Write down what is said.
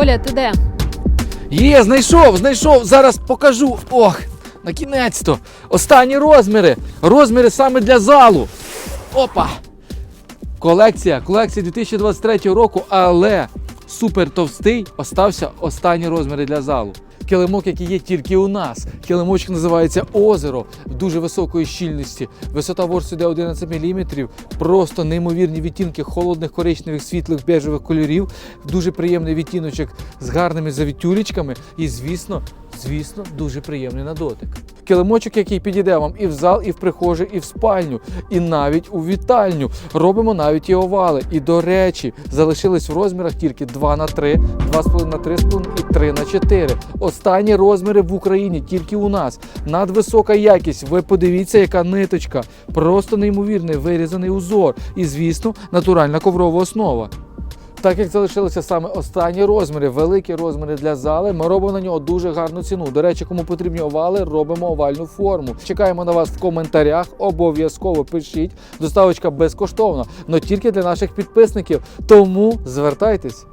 Коля, ти де? Є, знайшов, знайшов. Зараз покажу. Ох, на кінець-то. Останні розміри. Розміри саме для залу. Опа! Колекція, колекція 2023 року, але супер товстий остався останні розміри для залу. Килимок, який є тільки у нас. Килимочок називається озеро дуже високої щільності. Висота ворсу йде 11 мм. Просто неймовірні відтінки холодних коричневих, світлих, бежевих кольорів. Дуже приємний відтіночок з гарними завітюлечками. І, звісно, звісно, дуже приємний на дотик. Килимочок, який підійде вам і в зал, і в прихожу, і в спальню, і навіть у вітальню. Робимо навіть і овали. І до речі, залишились в розмірах тільки 2 на 3, 2,5 на 3,5 і 3 на 4. Останні розміри в Україні тільки у нас. Надвисока якість. Ви подивіться, яка ниточка. Просто неймовірний вирізаний узор. І, звісно, натуральна коврова основа. Так як залишилися саме останні розміри, великі розміри для зали, ми робимо на нього дуже гарну ціну. До речі, кому потрібні овали, робимо овальну форму. Чекаємо на вас в коментарях. Обов'язково пишіть. Доставочка безкоштовна, але тільки для наших підписників. Тому звертайтесь.